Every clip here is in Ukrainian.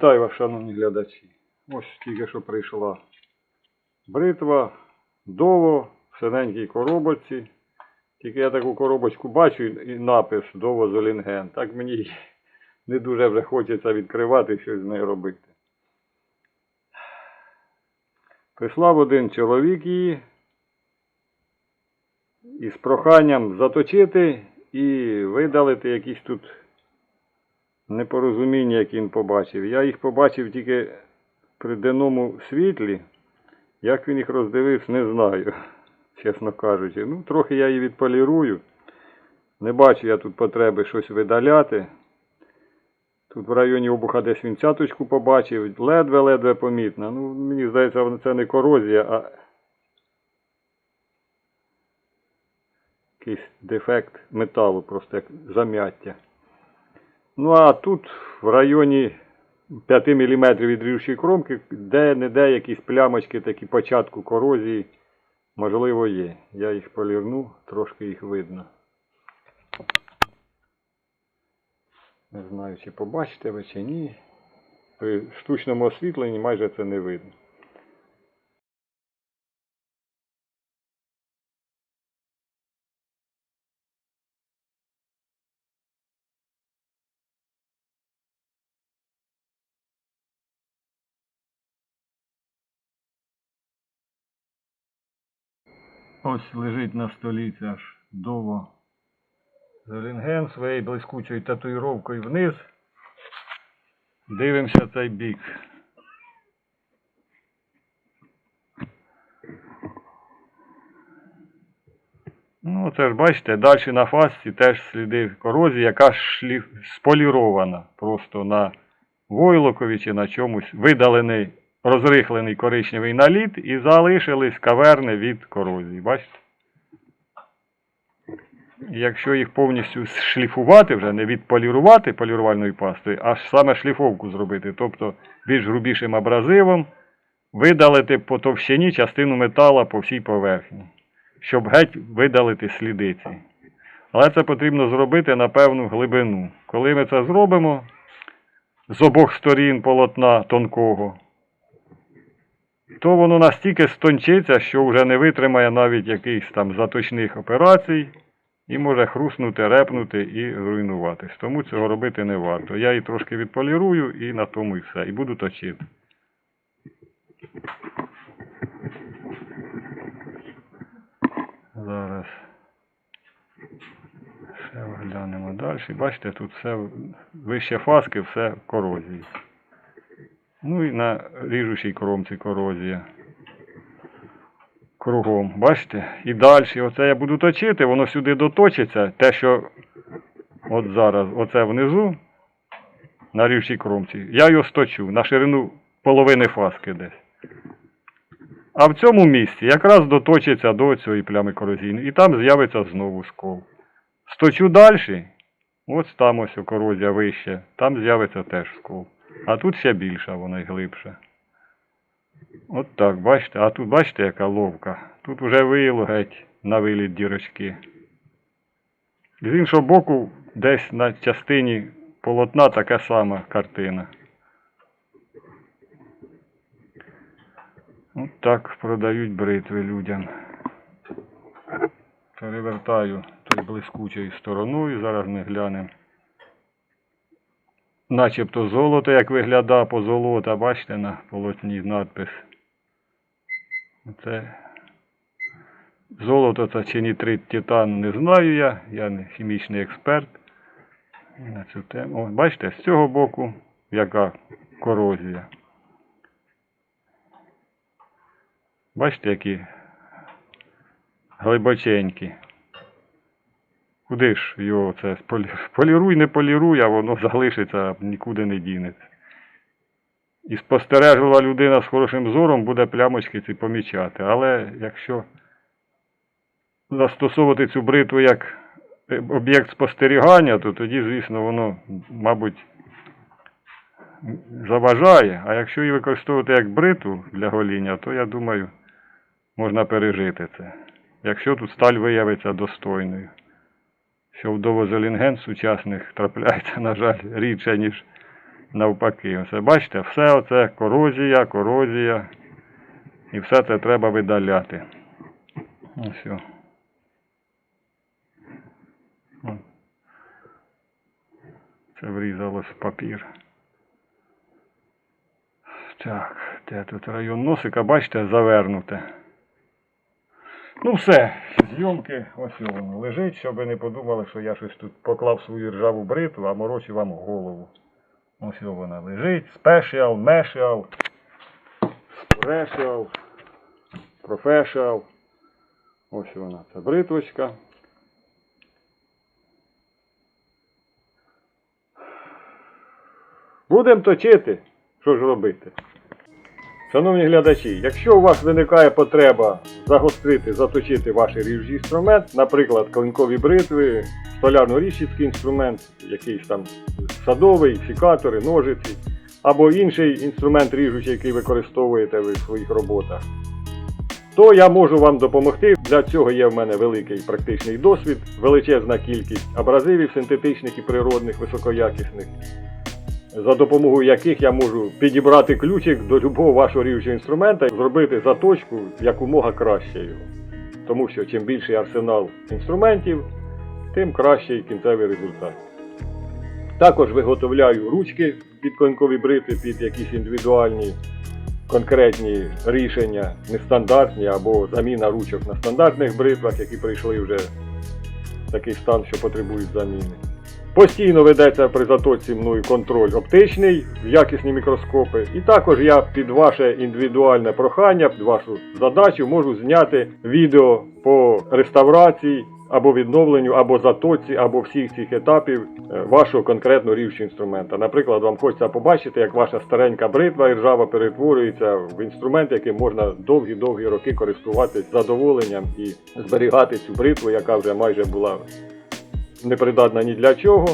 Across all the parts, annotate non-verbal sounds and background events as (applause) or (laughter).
Вітаю вас, шановні глядачі. Ось тільки що прийшла бритва, дово в синенькій коробочці. Тільки я таку коробочку бачу і напис дово Золінген. Так мені не дуже вже хочеться відкривати щось з нею робити. Прислав один чоловік її із проханням заточити і видалити якісь тут непорозуміння, які він побачив. Я їх побачив тільки при денному світлі. Як він їх роздивився, не знаю, (laughs) чесно кажучи. Ну, трохи я її відполірую. Не бачу я тут потреби щось видаляти. Тут в районі обуха десь він цяточку побачив, ледве-ледве помітно. Ну, мені здається, це не корозія, а якийсь дефект металу, просто як зам'яття. Ну а тут в районі 5 мм від ріжучої кромки, де-не-де якісь плямочки такі початку корозії, можливо, є. Я їх полірну, трошки їх видно. Не знаю, чи побачите ви, чи ні. При штучному освітленні майже це не видно. Ось лежить на столі ця ж дово Зелінген своєю блискучою татуїровкою вниз. Дивимося цей бік. Ну, це ж бачите, далі на фасці теж сліди корозії, яка шліф... сполірована просто на войлокові чи на чомусь видалений, розрихлений коричневий наліт і залишились каверни від корозії. Бачите? Якщо їх повністю шліфувати, вже не відполірувати полірувальною пастою, а саме шліфовку зробити, тобто більш грубішим абразивом, видалити по товщині частину метала по всій поверхні, щоб геть видалити сліди ці. Але це потрібно зробити на певну глибину. Коли ми це зробимо з обох сторін полотна тонкого, то воно настільки стончиться, що вже не витримає навіть якихось там заточних операцій і може хруснути, репнути і зруйнуватись. Тому цього робити не варто. Я її трошки відполірую і на тому і все. І буду точити. Зараз ще глянемо далі. Бачите, тут все вище фаски, все корозії. Ну і на ріжучій кромці корозія. Кругом, бачите? І далі, оце я буду точити, воно сюди доточиться. Те, що от зараз, оце внизу, на рівчій кромці, я його сточу на ширину половини фаски десь. А в цьому місці якраз доточиться до цієї плями корозійної. І там з'явиться знову скол. Сточу далі, ось там ось корозія вище, там з'явиться теж скол. А тут ще більша, вона й глибша. От так, бачите, а тут бачите, яка ловка. Тут вже виїло геть на виліт дірочки. З іншого боку, десь на частині полотна така сама картина. От так продають бритви людям. Перевертаю той блискучою стороною, зараз ми глянемо. Начебто золото, як виглядає по золота, бачите на полотні надпис. Це золото це чи нітрит титан, не знаю я, я не хімічний експерт на цю тему. О, бачите, з цього боку яка корозія. Бачите, які глибоченькі. Куди ж його це поліруй, не поліруй, а воно залишиться, нікуди не дінеться. І спостережлива людина з хорошим зором буде плямочки ці помічати. Але якщо застосовувати цю бритву як об'єкт спостерігання, то тоді, звісно, воно, мабуть, заважає. А якщо її використовувати як бритву для гоління, то я думаю, можна пережити це. Якщо тут сталь виявиться достойною. Що в довозелінген сучасних трапляється, на жаль, рідше, ніж навпаки. Оце бачите, все оце корозія, корозія. І все це треба видаляти. Ось. Це врізалось в папір. Так, де тут район носика, бачите, завернуте. Ну все, зйомки, ось воно лежить, щоб ви не подумали, що я щось тут поклав свою ржаву бритву, а морочу вам голову. Ось вона лежить. Special, Meshal, Special, Professional. Ось вона, це бритвочка. Будемо точити. Що ж робити? Шановні глядачі, якщо у вас виникає потреба загострити, заточити ваш ріжний інструмент, наприклад, клинкові бритви, столярно-ріжчий інструмент, якийсь там садовий, фікатори, ножиці, або інший інструмент ріжучий, який використовуєте ви в своїх роботах, то я можу вам допомогти. Для цього є в мене великий практичний досвід, величезна кількість абразивів синтетичних і природних, високоякісних за допомогою яких я можу підібрати ключик до любого вашого ріжучого інструмента і зробити заточку якомога краще його. Тому що чим більший арсенал інструментів, тим кращий кінцевий результат. Також виготовляю ручки під клинкові брити, під якісь індивідуальні конкретні рішення, нестандартні або заміна ручок на стандартних бритвах, які прийшли вже в такий стан, що потребують заміни. Постійно ведеться при заточці мною контроль оптичний, якісні мікроскопи. І також я під ваше індивідуальне прохання, під вашу задачу можу зняти відео по реставрації або відновленню, або заточці, або всіх цих етапів е, вашого конкретно ріжучого інструмента. Наприклад, вам хочеться побачити, як ваша старенька бритва і ржава перетворюється в інструмент, яким можна довгі-довгі роки користуватись з задоволенням і зберігати цю бритву, яка вже майже була непридатна ні для чого.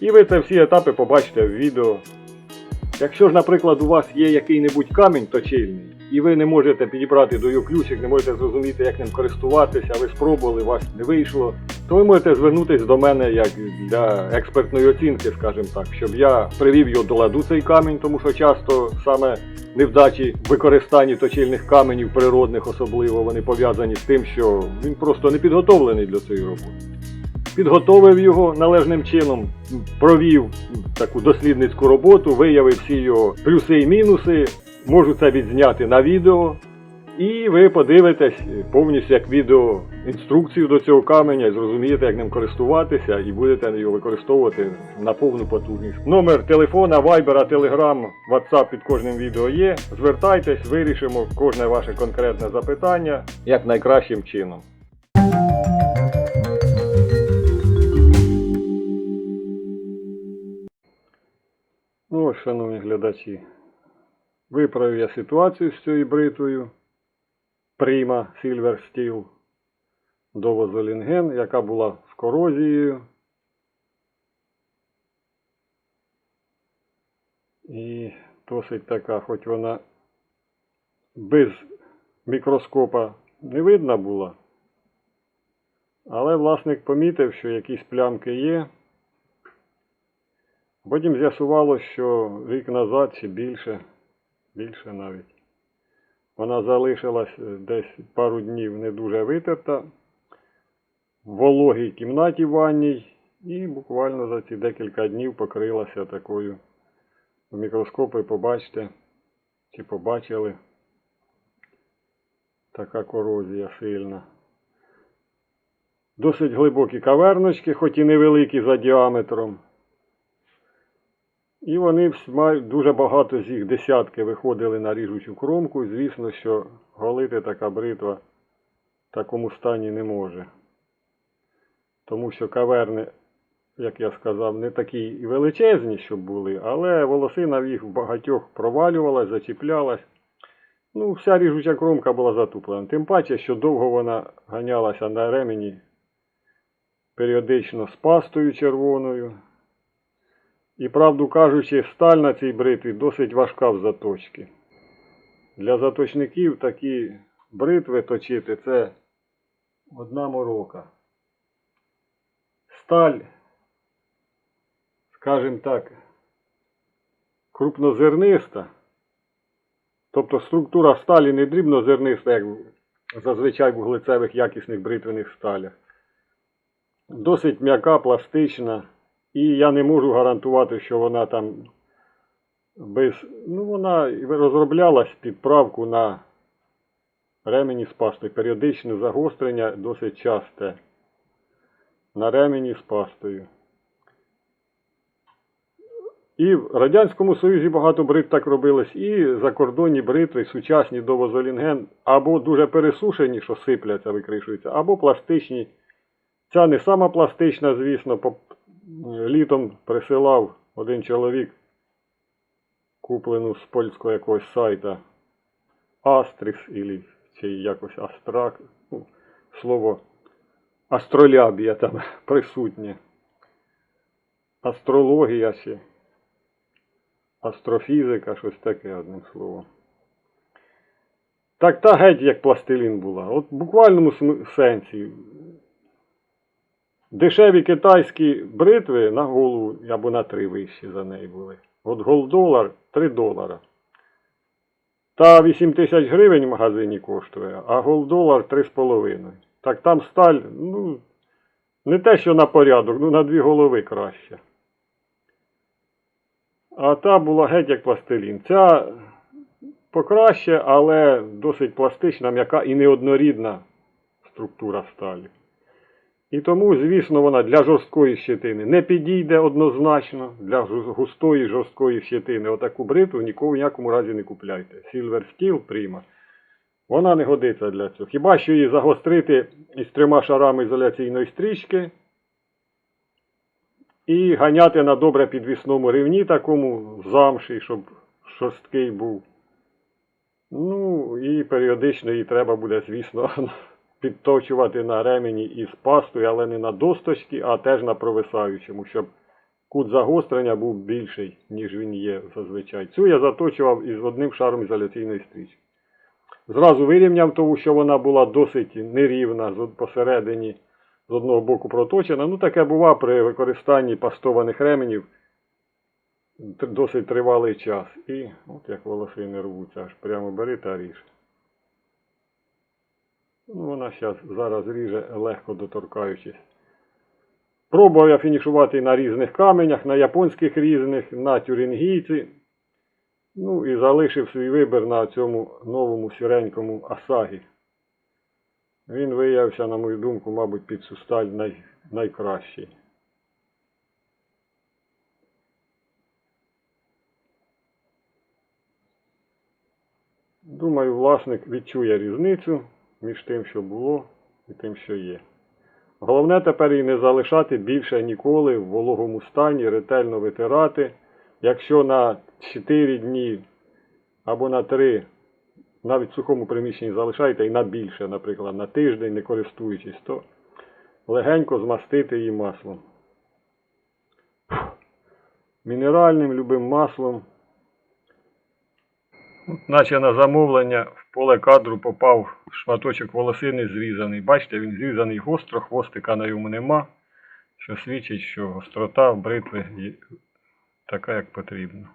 І ви це всі етапи побачите в відео. Якщо ж, наприклад, у вас є який-небудь камінь точильний, і ви не можете підібрати до його ключик, не можете зрозуміти, як ним користуватися, ви спробували, у вас не вийшло, то ви можете звернутися до мене як для експертної оцінки, скажімо так, щоб я привів його до ладу цей камінь, тому що часто саме невдачі в використанні точильних каменів природних особливо вони пов'язані з тим, що він просто не підготовлений для цієї роботи підготовив його належним чином, провів таку дослідницьку роботу, виявив всі його плюси і мінуси, можу це відзняти на відео. І ви подивитесь повністю як відео інструкцію до цього каменя, і зрозумієте, як ним користуватися, і будете його використовувати на повну потужність. Номер телефона, вайбера, телеграм, ватсап під кожним відео є. Звертайтесь, вирішимо кожне ваше конкретне запитання як найкращим чином. Шановні глядачі, виправив я ситуацію з цією бритвою Prima Silver Steel до Возолінген, яка була з корозією. І досить така, хоч вона без мікроскопа не видна була, але власник помітив, що якісь плямки є. Потім з'ясувалося, що рік назад чи більше, більше навіть. Вона залишилась е, десь пару днів не дуже витерта в вологій кімнаті ванній і буквально за ці декілька днів покрилася такою. В мікроскопи побачите, чи побачили така корозія сильна. Досить глибокі каверночки, хоч і невеликі за діаметром. І вони мають дуже багато з їх десятки виходили на ріжучу кромку. Звісно, що голити така бритва в такому стані не може. Тому що каверни, як я сказав, не такі величезні, щоб були, але волосина в їх в багатьох провалювалась, зачіплялась. Ну, вся ріжуча кромка була затуплена. Тим паче, що довго вона ганялася на ремені періодично з пастою червоною. І правду кажучи, сталь на цій бритві досить важка в заточці. Для заточників такі бритви точити це одна морока. Сталь, скажімо так, крупнозерниста. Тобто структура сталі не дрібнозерниста, як зазвичай в вуглецевих якісних бритвених сталях. Досить м'яка, пластична. І я не можу гарантувати, що вона там без. Ну, вона розроблялась під правку на ремені з пастою. Періодичне загострення досить часте. На ремені з пастою. І в Радянському Союзі багато брит так робилось, і закордонні бритви, сучасні до возолінген, або дуже пересушені, що сипляться, викришуються, або пластичні. Ця не сама пластична, звісно, літом присилав один чоловік, куплену з польського якогось сайта Астрix, ілі, чи якось Астрак. Ну, слово астролябія там (laughs) присутнє. Астрологія ще. Астрофізика, щось таке, одним словом. Так та геть як пластилін була. От в буквальному сенсі. Дешеві китайські бритви на голову або на три вищі за неї були. От голдолар 3 долара. Та 8 тисяч гривень в магазині коштує, а голдолар 3,5. Так там сталь, ну, не те, що на порядок, ну на дві голови краще. А та була геть як пластилін. Ця покраще, але досить пластична, м'яка і неоднорідна структура сталі. І тому, звісно, вона для жорсткої щетини не підійде однозначно. Для густої жорсткої щетини отаку бритву ніколи в ніякому разі не купляйте. Silver Steel Prima. Вона не годиться для цього. Хіба що її загострити із трьома шарами ізоляційної стрічки і ганяти на добре підвісному рівні, такому замші, щоб шорсткий був. Ну, і періодично її треба буде, звісно, підточувати на ремені із пастою, але не на досточки, а теж на провисаючому, щоб кут загострення був більший, ніж він є зазвичай. Цю я заточував із одним шаром ізоляційної стрічки. Зразу вирівняв, тому що вона була досить нерівна посередині, з одного боку проточена. Ну, таке бува при використанні пастованих ременів досить тривалий час. І от як волоси не рвуться, аж прямо бери та ріж. Ну, вона щас, зараз ріже легко доторкаючись. Пробував я фінішувати на різних каменях, на японських різних, на тюрингійці. Ну і залишив свій вибір на цьому новому сіренькому Асагі. Він виявився, на мою думку, мабуть, під цю сталь най, найкращий. Думаю, власник відчує різницю між тим, що було, і тим, що є. Головне тепер її не залишати більше ніколи в вологому стані, ретельно витирати. Якщо на 4 дні або на 3 навіть в сухому приміщенні залишаєте і на більше, наприклад, на тиждень, не користуючись, то легенько змастити її маслом. Мінеральним любим маслом. Наче на замовлення поле кадру попав шматочок волосини зрізаний. Бачите, він зрізаний гостро, хвостика на йому нема, що свідчить, що гострота бритви така, як потрібно.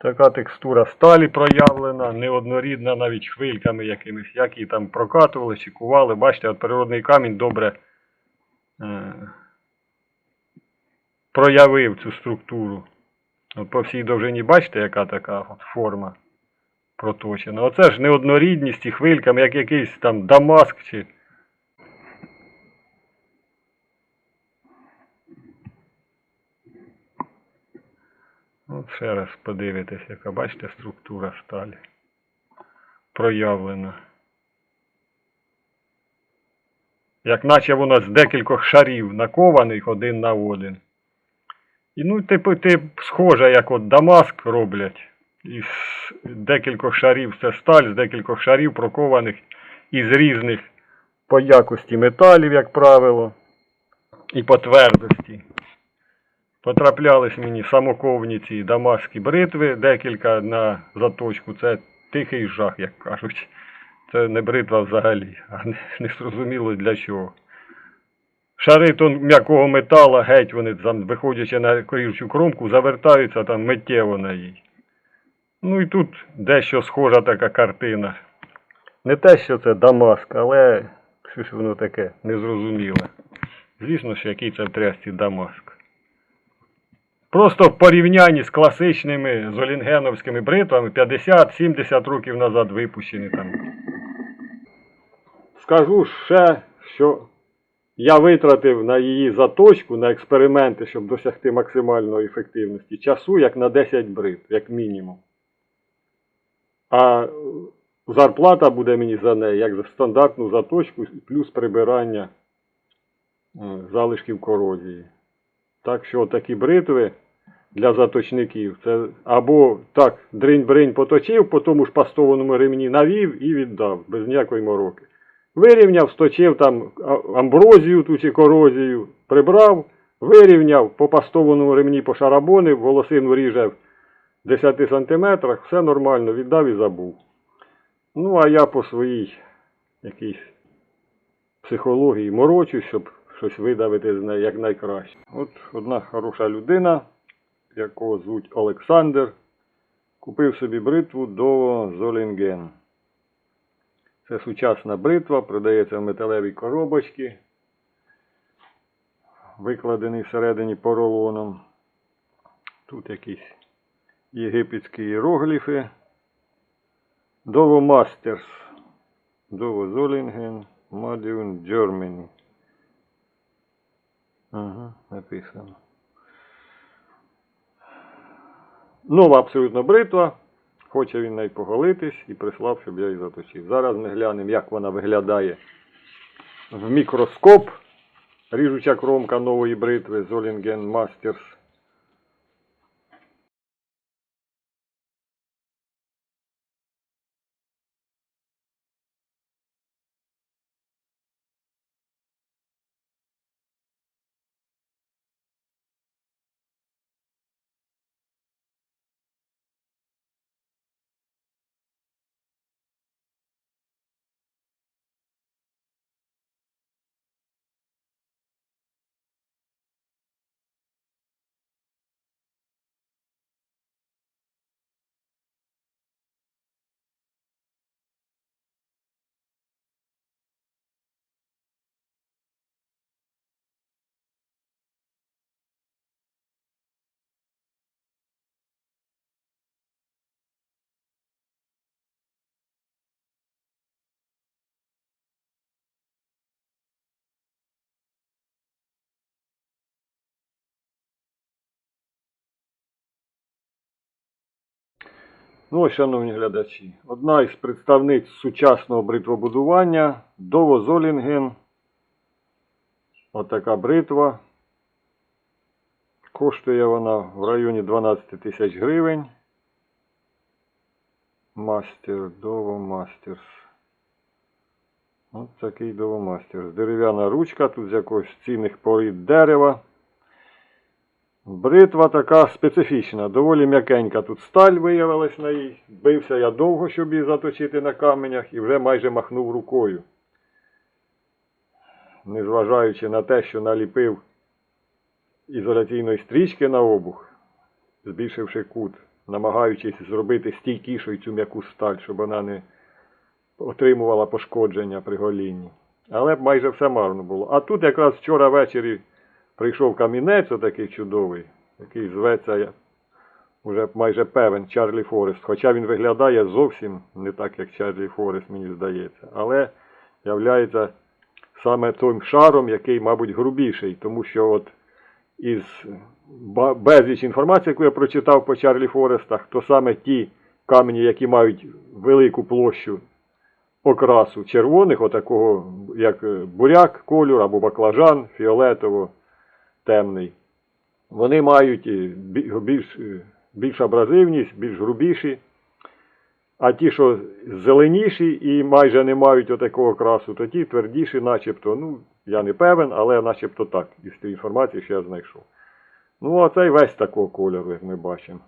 Така текстура сталі проявлена, неоднорідна навіть хвильками якимись, як її там прокатували чи кували. Бачите, от природний камінь добре е, проявив цю структуру. От по всій довжині бачите, яка така от форма проточена. Оце ж неоднорідність і хвильками, як якийсь там Дамаск чи. От ще раз подивитесь, яка бачите структура сталі проявлена. як наче воно з декількох шарів накованих один на один. І ну, типу, ти схоже, як от Дамаск роблять. Із декількох шарів це сталь, з декількох шарів прокованих із різних по якості металів, як правило, і по твердості. Потраплялись мені самоковні ці дамаські бритви, декілька на заточку. Це тихий жах, як кажуть. Це не бритва взагалі, а не, не зрозуміло для чого. Шари то м'якого метала, геть вони там, виходячи на корівчу кромку, завертаються там миттєво на їй. Ну і тут дещо схожа така картина. Не те, що це Дамаск, але щось воно таке незрозуміле. Звісно ж, який це в трясці Дамаск. Просто в порівнянні з класичними золінгеновськими бритвами 50-70 років назад випущені там. Скажу ще, що я витратив на її заточку, на експерименти, щоб досягти максимальної ефективності, часу як на 10 брит, як мінімум. А зарплата буде мені за неї, як за стандартну заточку, плюс прибирання е, залишків корозії. Так що такі бритви для заточників, це або так, дринь-бринь поточив, по тому ж пастованому ремні навів і віддав, без ніякої мороки. Вирівняв, сточив там амброзію ту чи корозію, прибрав, вирівняв, по пастованому ремні пошарабонив, волосину ріже в 10 сантиметрах, все нормально, віддав і забув. Ну, а я по своїй якійсь психології морочу, щоб щось видавити з неї якнайкраще. От одна хороша людина, якого звуть Олександр, купив собі бритву до Золінген. Це сучасна бритва, продається в металевій коробочці, викладений всередині поролоном. Тут якісь єгипетські іерогліфи. Дово Мастерс. Дово Золінген, Мадіун, Germany. Ага, написано. Нова абсолютно бритва. Хоче він нею поголитись і прислав, щоб я її заточив. Зараз ми глянемо, як вона виглядає в мікроскоп. Ріжуча кромка нової бритви Zolingen Masters. Ну, шановні глядачі, одна із представниць сучасного бритвобудування Дово Золінген. Отака бритва. Коштує вона в районі 12 тисяч гривень. Мастер, Дово Мастерс. Ось такий Дово Мастерс. Дерев'яна ручка, тут з якогось цінних порід дерева. Бритва така специфічна, доволі м'якенька. Тут сталь виявилась на їй. Бився я довго, щоб її заточити на каменях, і вже майже махнув рукою. Незважаючи на те, що наліпив ізоляційної стрічки на обух, збільшивши кут, намагаючись зробити стійкішою цю м'яку сталь, щоб вона не отримувала пошкодження при голінні. Але майже все марно було. А тут якраз вчора ввечері прийшов камінець отакий чудовий, який зветься вже майже певен Чарлі Форест. Хоча він виглядає зовсім не так, як Чарлі Форест, мені здається. Але являється саме тим шаром, який, мабуть, грубіший, тому що от із безліч інформації, яку я прочитав по Чарлі Форестах, то саме ті камені, які мають велику площу окрасу червоних, отакого як е, буряк кольор або баклажан фіолетово темний. Вони мають е, більш, е, більш абразивність, більш грубіші. А ті, що зеленіші і майже не мають отакого красу, то ті твердіші, начебто, ну, я не певен, але начебто так, із тієї інформації, що я знайшов. Ну, а цей весь такого кольору, як ми бачимо.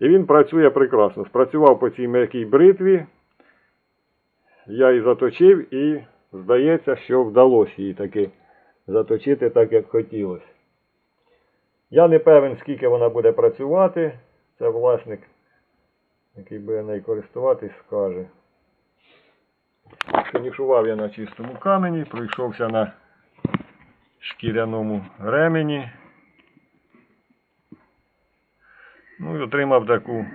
І він працює прекрасно. Спрацював по цій м'якій бритві. Я її заточив і здається, що вдалося її таки заточити так, як хотілося. Я не певен, скільки вона буде працювати. Це власник, який буде нею користуватись, скаже. Фінішував я на чистому камені, пройшовся на шкіряному ремені. Ну і отримав таку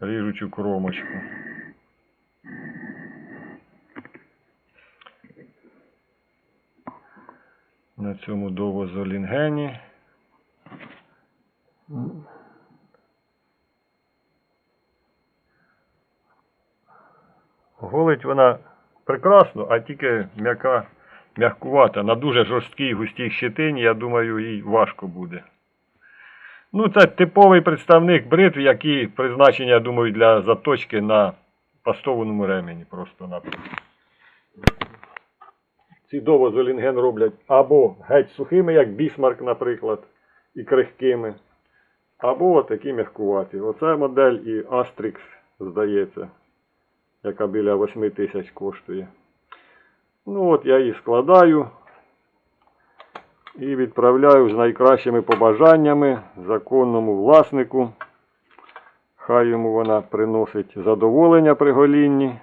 ріжучу кромочку. На цьому довозолінгені. Голить вона прекрасно, а тільки м'яка, м'якувата. На дуже жорсткій густій щетині, я думаю, їй важко буде. Ну, це типовий представник бритв, які призначені, я думаю, для заточки на пастованому ремені просто Ці довозолінген роблять або геть сухими, як бісмарк, наприклад, і крихкими, або такі м'якуваті. Оце модель і Astrix, здається, яка біля 8 тисяч коштує. Ну от я її складаю і відправляю з найкращими побажаннями законному власнику. Хай йому вона приносить задоволення при голінні.